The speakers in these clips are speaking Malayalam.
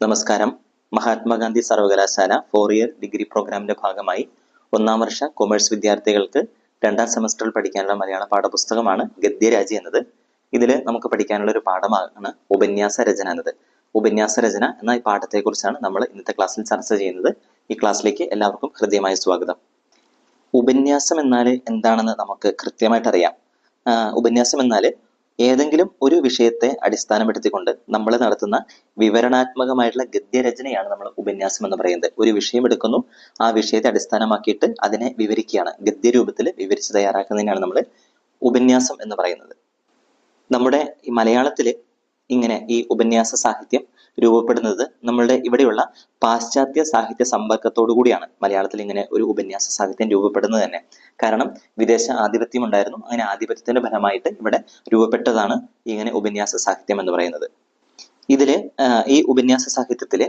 നമസ്കാരം. മഹാത്മാഗാന്ധി സർവകലാശാല ഫോർ ഇയർ ഡിഗ്രി പ്രോഗ്രാമിന്റെ ഭാഗമായി ഒന്നാം വർഷ കൊമേഴ്സ് വിദ്യാർത്ഥികൾക്ക് രണ്ടാം സെമസ്റ്ററിൽ പഠിക്കാനുള്ള മലയാള പാഠപുസ്തകമാണ് ഗദ്യരാജി എന്നത്. ഇതിൽ നമുക്ക് പഠിക്കാനുള്ള ഒരു പാഠമാണ് ഉപന്യാസ രചന എന്നത്. ഉപന്യാസ രചന എന്ന ഈ പാഠത്തെക്കുറിച്ചാണ് നമ്മൾ ഇന്നത്തെ ക്ലാസ്സിൽ ചർച്ച ചെയ്യുന്നത്. ഈ ക്ലാസ്സിലേക്ക് എല്ലാവർക്കും ഹൃദ്യമായ സ്വാഗതം. ഉപന്യാസം എന്നാൽ എന്താണെന്ന് നമുക്ക് കൃത്യമായിട്ട് അറിയാം ഉപന്യാസം എന്നാൽ ഏതെങ്കിലും ഒരു വിഷയത്തെ അടിസ്ഥാനപ്പെടുത്തിക്കൊണ്ട് നമ്മൾ നടത്തുന്ന വിവരണാത്മകമായിട്ടുള്ള ഗദ്യരചനയാണ് നമ്മൾ ഉപന്യാസം എന്ന് പറയുന്നത്. ഒരു വിഷയം എടുക്കുന്നു ആ വിഷയത്തെ അടിസ്ഥാനമാക്കിയിട്ട് അതിനെ വിവരിക്കുകയാണ്. ഗദ്യരൂപത്തിൽ വിവരിച്ച് തയ്യാറാക്കുന്നതിനാണ് നമ്മൾ ഉപന്യാസം എന്ന് പറയുന്നത്. നമ്മുടെ ഈ മലയാളത്തിൽ ഇങ്ങനെ ഈ ഉപന്യാസ സാഹിത്യം രൂപപ്പെടുന്നത് നമ്മളുടെ ഇവിടെയുള്ള പാശ്ചാത്യ സാഹിത്യ സമ്പർക്കത്തോടു കൂടിയാണ് മലയാളത്തിൽ ഇങ്ങനെ ഒരു ഉപന്യാസ സാഹിത്യം രൂപപ്പെടുന്നത് തന്നെ. കാരണം വിദേശ ആധിപത്യം ഉണ്ടായിരുന്നു. അങ്ങനെ ആധിപത്യത്തിന്റെ ഫലമായിട്ട് ഇവിടെ രൂപപ്പെട്ടതാണ് ഇങ്ങനെ ഉപന്യാസ സാഹിത്യം എന്ന് പറയുന്നത്. ഇതിൽ ഈ ഉപന്യാസ സാഹിത്യത്തിൽ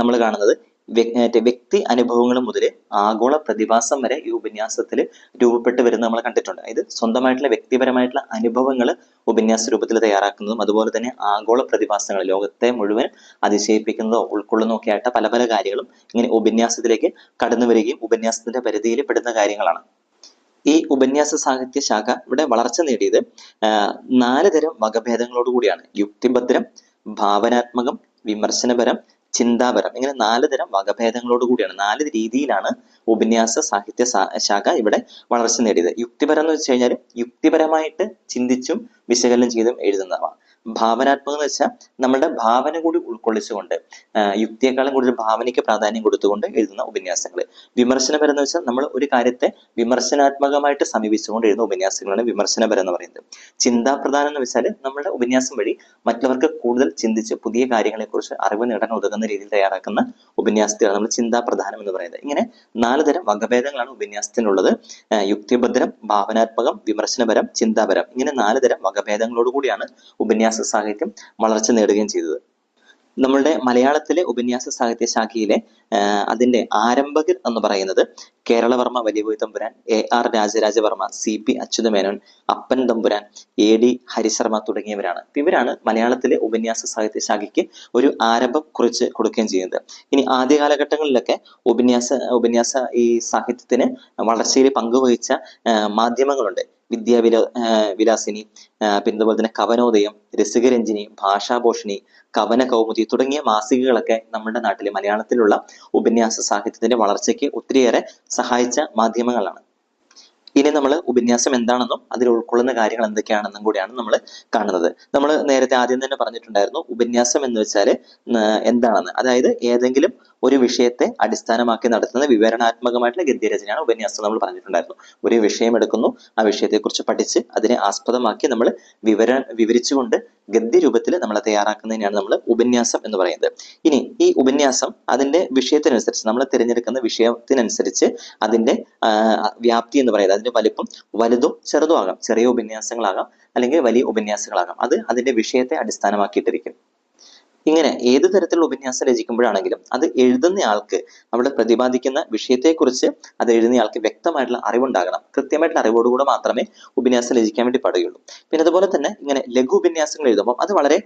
നമ്മൾ കാണുന്നത് വ്യക്തി അനുഭവങ്ങൾ മുതൽ ആഗോള പ്രതിഭാസം വരെ ഈ ഉപന്യാസത്തിൽ രൂപപ്പെട്ട് വരുന്നത് നമ്മൾ കണ്ടിട്ടുണ്ട്. അതായത് സ്വന്തമായിട്ടുള്ള വ്യക്തിപരമായിട്ടുള്ള അനുഭവങ്ങൾ ഉപന്യാസ രൂപത്തിൽ തയ്യാറാക്കുന്നതും അതുപോലെ തന്നെ ആഗോള പ്രതിഭാസങ്ങൾ ലോകത്തെ മുഴുവൻ അതിശയിപ്പിക്കുന്നതോ ഉൾക്കൊള്ളുന്നതോ ഒക്കെ ആയിട്ട് പല പല കാര്യങ്ങളും ഇങ്ങനെ ഉപന്യാസത്തിലേക്ക് കടന്നു വരികയും ഉപന്യാസത്തിന്റെ പരിധിയിൽ പെടുന്ന കാര്യങ്ങളാണ്. ഈ ഉപന്യാസ സാഹിത്യ ശാഖ ഇവിടെ വളർച്ച നേടിയത് നാല് തരം വകഭേദങ്ങളോട് കൂടിയാണ്. യുക്തിഭദ്രം ഭാവനാത്മകം വിമർശനപരം ചിന്താപരം. ഇങ്ങനെ നാല് തരം വകഭേദങ്ങളോട് കൂടിയാണ്. നാല് രീതിയിലാണ് ഉപന്യാസ സാഹിത്യ ശാഖ ഇവിടെ വളർച്ച നേടിയത്. യുക്തിപരം എന്ന് വെച്ച് കഴിഞ്ഞാൽ യുക്തിപരമായിട്ട് ചിന്തിച്ചും വിശകലനം ചെയ്തും എഴുതുന്നവ. ഭാവനാത്മകം എന്ന് വെച്ചാൽ നമ്മുടെ ഭാവന കൂടി ഉൾക്കൊള്ളിച്ചുകൊണ്ട് യുക്തിയെക്കാളും കൂടുതൽ ഭാവനയ്ക്ക് പ്രാധാന്യം കൊടുത്തുകൊണ്ട് എഴുതുന്ന ഉപന്യാസങ്ങൾ വിമർശനപരം എന്ന് വെച്ചാൽ നമ്മൾ ഒരു കാര്യത്തെ വിമർശനാത്മകമായിട്ട് സമീപിച്ചുകൊണ്ട് എഴുതുന്ന ഉപന്യാസങ്ങളാണ് വിമർശനപരം എന്ന് പറയുന്നത്. ചിന്താപ്രധാനം എന്ന് വെച്ചാൽ നമ്മുടെ ഉപന്യാസം വഴി മറ്റുള്ളവർക്ക് കൂടുതൽ ചിന്തിച്ച് പുതിയ കാര്യങ്ങളെക്കുറിച്ച് അറിവ് നേടാൻ ഉതകുന്ന രീതിയിൽ തയ്യാറാക്കുന്ന ഉപന്യാസത്തെയാണ് നമ്മൾ ചിന്താപ്രധാനം എന്ന് പറയുന്നത്. ഇങ്ങനെ നാല് തരം വകഭേദങ്ങളാണ് ഉപന്യാസത്തിനുള്ളത്. യുക്തിഭദ്രം ഭാവനാത്മകം വിമർശനപരം ചിന്താപരം. ഇങ്ങനെ നാല് തരം വകഭേദങ്ങളോട് കൂടിയാണ് ഉപന്യാസ സാഹിത്യം വളർച്ച നേടുകയും ചെയ്തത്. നമ്മളുടെ മലയാളത്തിലെ ഉപന്യാസ സാഹിത്യ ശാഖയിലെ അതിന്റെ ആരംഭകർ എന്ന് പറയുന്നത് Kerala Varma വലിയപോയി Thampuran A R Rajaraja Varma C P Achyutha Menon Appan Thampuran A D Harisharma തുടങ്ങിയവരാണ്. ഇവരാണ് മലയാളത്തിലെ ഉപന്യാസ സാഹിത്യ ശാഖയ്ക്ക് ഒരു ആരംഭം കുറിച്ച് കൊടുക്കുകയും ചെയ്യുന്നത്. ഇനി ആദ്യ കാലഘട്ടങ്ങളിലൊക്കെ ഉപന്യാസ ഉപന്യാസ ഈ സാഹിത്യത്തിന് വളർച്ചയിൽ പങ്കുവഹിച്ച മാധ്യമങ്ങളുണ്ട്. വിദ്യാവില വിലാസിനി പിന്നെ അതുപോലെ തന്നെ കവനോദയം രസികരഞ്ജിനി ഭാഷാഭൂഷണി കവന കൗമുദി തുടങ്ങിയ മാസികകളൊക്കെ നമ്മുടെ നാട്ടിലെ മലയാളത്തിലുള്ള ഉപന്യാസ സാഹിത്യത്തിന്റെ വളർച്ചയ്ക്ക് ഒത്തിരിയേറെ സഹായിച്ച മാധ്യമങ്ങളാണ്. ഇനി നമ്മൾ ഉപന്യാസം എന്താണെന്നും അതിൽ ഉൾക്കൊള്ളുന്ന കാര്യങ്ങൾ എന്തൊക്കെയാണെന്നും കൂടിയാണ് നമ്മൾ കാണുന്നത്. നമ്മൾ നേരത്തെ ആദ്യം തന്നെ പറഞ്ഞിട്ടുണ്ടായിരുന്നു ഉപന്യാസം എന്ന് വെച്ചാൽ എന്താണെന്ന്. അതായത് ഏതെങ്കിലും ഒരു വിഷയത്തെ അടിസ്ഥാനമാക്കി നടത്തുന്ന വിവരണാത്മകമായിട്ടുള്ള ഗദ്യരചനയാണ് ഉപന്യാസം നമ്മൾ പറഞ്ഞിട്ടുണ്ടായിരുന്നു. ഒരു വിഷയം എടുക്കുന്നു ആ വിഷയത്തെക്കുറിച്ച് പഠിച്ച് അതിനെ ആസ്പദമാക്കി നമ്മൾ വിവര വിവരിച്ചുകൊണ്ട് ഗദ്യരൂപത്തിൽ നമ്മൾ തയ്യാറാക്കുന്നതിനാണ് നമ്മൾ ഉപന്യാസം എന്ന് പറയുന്നത്. ഇനി ഈ ഉപന്യാസം അതിന്റെ വിഷയത്തിനനുസരിച്ച് നമ്മൾ തിരഞ്ഞെടുക്കുന്ന വിഷയത്തിനനുസരിച്ച് അതിന്റെ വ്യാപ്തി എന്ന് പറയുന്നത് അതിന്റെ വലിപ്പം വലുതും ചെറുതും ആകാം. ചെറിയ ഉപന്യാസങ്ങളാകാം അല്ലെങ്കിൽ വലിയ ഉപന്യാസങ്ങളാകാം. അത് അതിന്റെ വിഷയത്തെ അടിസ്ഥാനമാക്കിയിട്ടിരിക്കും. ഇങ്ങനെ ഏത് തരത്തിലുള്ള ഉപന്യാസം രചിക്കുമ്പോഴാണെങ്കിലും അത് എഴുതുന്ന ആൾക്ക് അവിടെ പ്രതിപാദിക്കുന്ന വിഷയത്തെക്കുറിച്ച് അത് എഴുതുന്ന ആൾക്ക് വ്യക്തമായിട്ടുള്ള അറിവുണ്ടാകണം. കൃത്യമായിട്ടുള്ള അറിവോടുകൂടെ മാത്രമേ ഉപന്യാസം രചിക്കാൻ വേണ്ടി പാടുകയുള്ളൂ. പിന്നെ അതുപോലെ തന്നെ ഇങ്ങനെ ലഘു ഉപന്യാസങ്ങൾ എഴുതുമ്പോൾ അത് വളരെ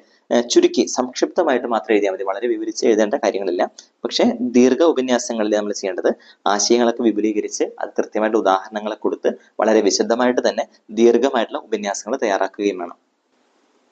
ചുരുക്കി സംക്ഷിപ്തമായിട്ട് മാത്രം എഴുതിയാൽ മതി. വളരെ വിവരിച്ച് എഴുതേണ്ട കാര്യങ്ങളില്ല. പക്ഷേ ദീർഘ ഉപന്യാസങ്ങളിൽ നമ്മൾ ചെയ്യേണ്ടത് ആശയങ്ങളൊക്കെ വിപുലീകരിച്ച് അത് കൃത്യമായിട്ട് ഉദാഹരണങ്ങളെ കൊടുത്ത് വളരെ വിശദമായിട്ട് തന്നെ ദീർഘമായിട്ടുള്ള ഉപന്യാസങ്ങൾ തയ്യാറാക്കുകയും വേണം.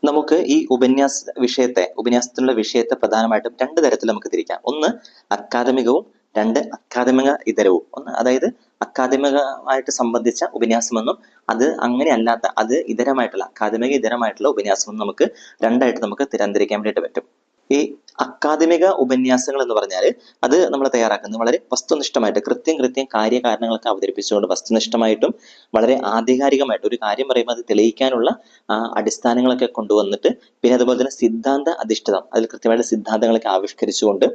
നമുക്ക് ഈ ഉപന്യാസ വിഷയത്തെ ഉപന്യാസത്തിനുള്ള വിഷയത്തെ പ്രധാനമായിട്ടും രണ്ട് തരത്തിൽ നമുക്ക് തിരിക്കാം. ഒന്ന് അക്കാദമികവും രണ്ട് അക്കാദമിക ഇതരവും. ഒന്ന് അതായത് അക്കാദമികമായിട്ട് സംബന്ധിച്ച ഉപന്യാസമെന്നും അത് അങ്ങനെ അല്ലാത്ത അത് ഇതരമായിട്ടുള്ള അക്കാദമിക ഇതരമായിട്ടുള്ള ഉപന്യാസമെന്നും നമുക്ക് രണ്ടായിട്ട് നമുക്ക് തരംതിരിക്കാൻ വേണ്ടിയിട്ട് പറ്റും. ഈ അക്കാദമിക ഉപന്യാസങ്ങൾ എന്ന് പറഞ്ഞാൽ അത് നമ്മൾ തയ്യാറാക്കുന്നത് വളരെ വസ്തുനിഷ്ഠമായിട്ട് കൃത്യം കൃത്യം കാര്യകാരണങ്ങളൊക്കെ അവതരിപ്പിച്ചുകൊണ്ട് വസ്തുനിഷ്ഠമായിട്ടും വളരെ ആധികാരികമായിട്ട് ഒരു കാര്യം പറയുമ്പോൾ അത് തെളിയിക്കാനുള്ള അടിസ്ഥാനങ്ങളൊക്കെ കൊണ്ടുവന്നിട്ട് പിന്നെ അതുപോലെ തന്നെ സിദ്ധാന്ത അധിഷ്ഠിതം. അതിൽ കൃത്യമായിട്ട് സിദ്ധാന്തങ്ങളൊക്കെ ആവിഷ്കരിച്ചുകൊണ്ട്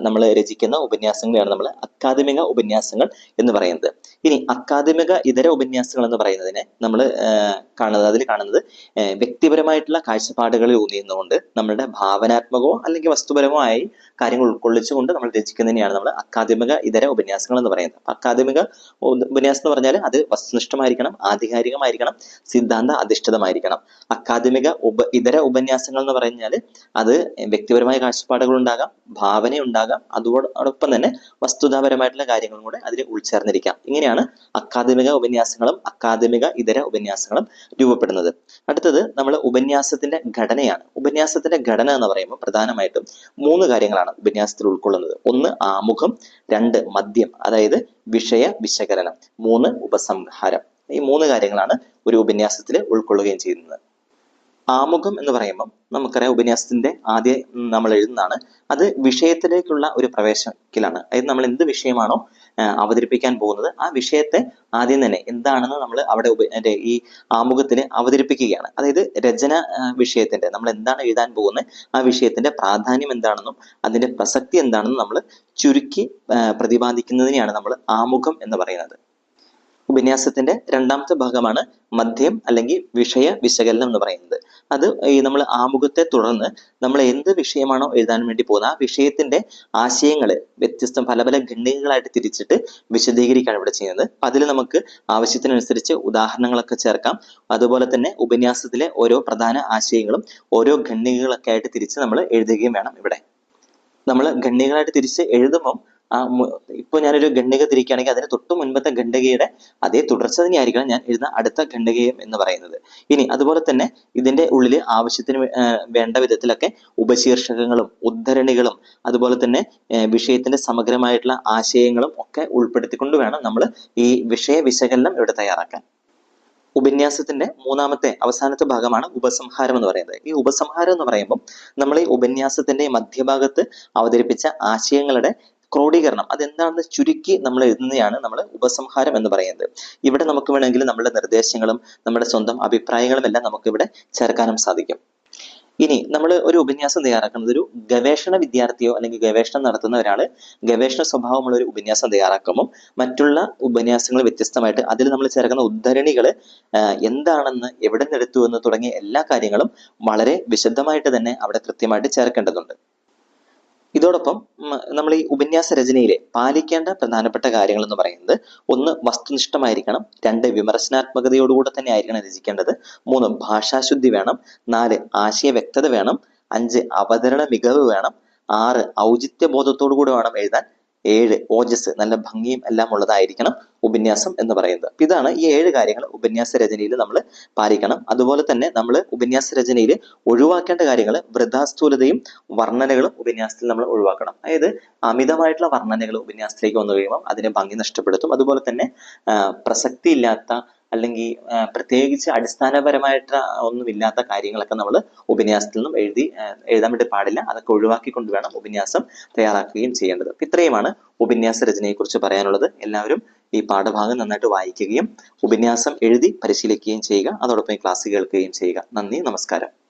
നമ്മൾ രചിക്കുന്ന ഉപന്യാസങ്ങളെയാണ് നമ്മൾ അക്കാദമിക ഉപന്യാസങ്ങൾ എന്ന് പറയുന്നത്. ഇനി അക്കാദമിക ഇതര ഉപന്യാസങ്ങൾ എന്ന് പറയുന്നതിനെ നമ്മൾ കാണുന്നത് അതിൽ കാണുന്നത് വ്യക്തിപരമായിട്ടുള്ള കാഴ്ചപ്പാടുകളിൽ ഊന്നിയുന്നുകൊണ്ട് നമ്മളുടെ ഭാവനാത്മകമോ അല്ലെങ്കിൽ വസ്തുപരമായി കാര്യങ്ങൾ ഉൾക്കൊള്ളിച്ചുകൊണ്ട് നമ്മൾ രചിക്കുന്നതിനെയാണ് നമ്മൾ അക്കാദമിക ഇതര ഉപന്യാസങ്ങൾ എന്ന് പറയുന്നത്. അക്കാദമിക ഉപ- ഉപന്യാസം എന്ന് പറഞ്ഞാൽ അത് വസ്തുനിഷ്ഠമായിരിക്കണം ആധികാരികമായിരിക്കണം സിദ്ധാന്ത അധിഷ്ഠിതമായിരിക്കണം. അക്കാദമിക ഉപ ഇതര ഉപന്യാസങ്ങൾ എന്ന് പറഞ്ഞാൽ അത് വ്യക്തിപരമായ കാഴ്ചപ്പാടുകൾ ഉണ്ടാകാം ഭാവന ഉണ്ടാകാം അതോടൊപ്പം തന്നെ വസ്തുതാപരമായിട്ടുള്ള കാര്യങ്ങളും കൂടെ അതിൽ ഉൾച്ചേർന്നിരിക്കാം. ഇങ്ങനെയാണ് അക്കാദമിക ഉപന്യാസങ്ങളും അക്കാദമിക ഇതര ഉപന്യാസങ്ങളും രൂപപ്പെടുന്നത്. അടുത്തത് നമ്മൾ ഉപന്യാസത്തിന്റെ ഘടനയാണ്. ഉപന്യാസത്തിന്റെ ഘടന എന്ന് പറയുമ്പോൾ പ്രധാനമായിട്ടും മൂന്ന് കാര്യങ്ങളാണ് ഉപന്യാസത്തിൽ ഉൾക്കൊള്ളുന്നത്. ഒന്ന് ആമുഖം. രണ്ട് മദ്യം. അതായത് വിഷയ വിശകലനം. മൂന്ന് ഉപസംഹാരം. ഈ മൂന്ന് കാര്യങ്ങളാണ് ഒരു ഉപന്യാസത്തിൽ ഉൾക്കൊള്ളുകയും ചെയ്യുന്നത്. ആമുഖം എന്ന് പറയുമ്പം നമുക്കറിയാം ഉപന്യാസത്തിന്റെ ആദ്യ നമ്മൾ എഴുതുന്നതാണ്. അത് വിഷയത്തിലേക്കുള്ള ഒരു പ്രവേശത്തിലാണ് അതായത് നമ്മൾ എന്ത് വിഷയമാണോ അവതരിപ്പിക്കാൻ പോകുന്നത് ആ വിഷയത്തെ ആദ്യം തന്നെ എന്താണെന്ന് നമ്മൾ അവിടെ ഈ ആമുഖത്തിൽ അവതരിപ്പിക്കുകയാണ്. അതായത് രചന വിഷയത്തിന്റെ നമ്മൾ എന്താണ് എഴുതാൻ പോകുന്നത് ആ വിഷയത്തിന്റെ പ്രാധാന്യം എന്താണെന്നും അതിന്റെ പ്രസക്തി എന്താണെന്നും നമ്മൾ ചുരുക്കി പ്രതിപാദിക്കുന്നതിനെയാണ് നമ്മൾ ആമുഖം എന്ന് പറയുന്നത്. ഉപന്യാസത്തിന്റെ രണ്ടാമത്തെ ഭാഗമാണ് മദ്യം അല്ലെങ്കിൽ വിഷയ വിശകലനം എന്ന് പറയുന്നത്. അത് ഈ നമ്മൾ ആമുഖത്തെ തുടർന്ന് നമ്മൾ എന്ത് വിഷയമാണോ എഴുതാൻ വേണ്ടി പോകുന്നത് ആ വിഷയത്തിന്റെ ആശയങ്ങൾ വ്യത്യസ്ത പല പല ഖണ്ഡികകളായിട്ട് തിരിച്ചിട്ട് വിശദീകരിക്കുകയാണ് ഇവിടെ ചെയ്യുന്നത്. അതിൽ നമുക്ക് ആവശ്യത്തിനനുസരിച്ച് ഉദാഹരണങ്ങളൊക്കെ ചേർക്കാം. അതുപോലെ തന്നെ ഉപന്യാസത്തിലെ ഓരോ പ്രധാന ആശയങ്ങളും ഓരോ ഖണ്ഡികകളൊക്കെ ആയിട്ട് തിരിച്ച് നമ്മൾ എഴുതുകയും വേണം ഇവിടെ. നമ്മൾ ഖണ്ഡികളായിട്ട് തിരിച്ച് എഴുതുമ്പം ആ ഇപ്പൊ ഞാനൊരു ഖണ്ഡിക തിരിക്കുകയാണെങ്കിൽ അതിന് തൊട്ട് മുൻപത്തെ ഖണ്ഡികയുടെ അതേ തുടർച്ച തന്നെയായിരിക്കണം ഞാൻ എഴുതുന്ന അടുത്ത ഖണ്ഡികയും എന്ന് പറയുന്നത്. ഇനി അതുപോലെ തന്നെ ഇതിന്റെ ഉള്ളിൽ ആവശ്യത്തിന് വേണ്ട വിധത്തിലൊക്കെ ഉപശീർഷകങ്ങളും ഉദ്ധരണികളും അതുപോലെ തന്നെ വിഷയത്തിന്റെ സമഗ്രമായിട്ടുള്ള ആശയങ്ങളും ഒക്കെ ഉൾപ്പെടുത്തിക്കൊണ്ട് വേണം നമ്മൾ ഈ വിഷയ വിശകലനം ഇവിടെ തയ്യാറാക്കാൻ. ഉപന്യാസത്തിന്റെ മൂന്നാമത്തെ അവസാനത്തെ ഭാഗമാണ് ഉപസംഹാരം എന്ന് പറയുന്നത്. ഈ ഉപസംഹാരം എന്ന് പറയുമ്പോൾ നമ്മൾ ഈ ഉപന്യാസത്തിന്റെ മധ്യഭാഗത്ത് അവതരിപ്പിച്ച ആശയങ്ങളുടെ ക്രോഡീകരണം. അതെന്താണെന്ന് ചുരുക്കി നമ്മൾ എഴുതുന്നതാണ് നമ്മൾ ഉപസംഹാരം എന്ന് പറയുന്നത്. ഇവിടെ നമുക്ക് വേണമെങ്കിൽ നമ്മുടെ നിർദ്ദേശങ്ങളും നമ്മുടെ സ്വന്തം അഭിപ്രായങ്ങളും എല്ലാം നമുക്ക് ഇവിടെ ചേർക്കാനും സാധിക്കും. ഇനി നമ്മൾ ഒരു ഉപന്യാസം തയ്യാറാക്കുന്നത് ഒരു ഗവേഷണ വിദ്യാർത്ഥിയോ അല്ലെങ്കിൽ ഗവേഷണം നടത്തുന്ന ഒരാൾ ഗവേഷണ സ്വഭാവമുള്ള ഒരു ഉപന്യാസം തയ്യാറാക്കുമ്പോൾ മറ്റുള്ള ഉപന്യാസങ്ങൾ വ്യത്യസ്തമായിട്ട് അതിൽ നമ്മൾ ചേർക്കുന്ന ഉദ്ധരണികൾ എന്താണെന്ന് എവിടെ നിന്ന് എടുത്തു എന്ന് തുടങ്ങിയ എല്ലാ കാര്യങ്ങളും വളരെ വിശദമായിട്ട് തന്നെ അവിടെ കൃത്യമായിട്ട് ചേർക്കേണ്ടതുണ്ട്. ഇതോടൊപ്പം നമ്മൾ ഈ ഉപന്യാസ രചനയിലെ പാലിക്കേണ്ട പ്രധാനപ്പെട്ട കാര്യങ്ങൾ എന്ന് പറയുന്നത് ഒന്ന് വസ്തുനിഷ്ഠമായിരിക്കണം. രണ്ട് വിമർശനാത്മകതയോടുകൂടെ തന്നെ ആയിരിക്കണം രചിക്കേണ്ടത്. മൂന്ന് ഭാഷാശുദ്ധി വേണം. നാല് ആശയ വ്യക്തത വേണം. അഞ്ച് അവതരണ മികവ് വേണം. ആറ് ഔചിത്യ ബോധത്തോടു കൂടെ വേണം എഴുതാൻ. ഏഴ് ഓജസ് നല്ല ഭംഗിയും എല്ലാം ഉള്ളതായിരിക്കണം ഉപന്യാസം എന്ന് പറയുന്നത്. അപ്പൊ ഇതാണ് ഈ ഏഴ് കാര്യങ്ങൾ ഉപന്യാസ രചനയിൽ നമ്മൾ പാലിക്കണം. അതുപോലെ തന്നെ നമ്മൾ ഉപന്യാസ രചനയിൽ ഒഴിവാക്കേണ്ട കാര്യങ്ങൾ വൃദ്ധാസ്ഥൂലതയും വർണനകളും ഉപന്യാസത്തിൽ നമ്മൾ ഒഴിവാക്കണം. അതായത് അമിതമായിട്ടുള്ള വർണനകൾ ഉപന്യാസത്തിലേക്ക് വന്നു കഴിയുമ്പോൾ അതിനെ ഭംഗി നഷ്ടപ്പെടുത്തും. അതുപോലെ തന്നെ പ്രസക്തി പ്രസക്തിയില്ലാത്ത അല്ലെങ്കിൽ പ്രത്യേകിച്ച് അടിസ്ഥാനപരമായിട്ട് ഒന്നുമില്ലാത്ത കാര്യങ്ങളൊക്കെ നമ്മൾ ഉപന്യാസത്തിൽ നിന്നും എഴുതി എഴുതാൻ വേണ്ടി പാടില്ല. അതൊക്കെ ഒഴിവാക്കിക്കൊണ്ട് വേണം ഉപന്യാസം തയ്യാറാക്കുകയും ചെയ്യേണ്ടത്. ഇത്രയുമാണ് ഉപന്യാസ രചനയെക്കുറിച്ച് പറയാനുള്ളത്. എല്ലാവരും ഈ പാഠഭാഗം നന്നായിട്ട് വായിക്കുകയും ഉപന്യാസം എഴുതി പരിശീലിക്കുകയും ചെയ്യുക. അതോടൊപ്പം ക്ലാസ് കേൾക്കുകയും ചെയ്യുക. നന്ദി നമസ്കാരം.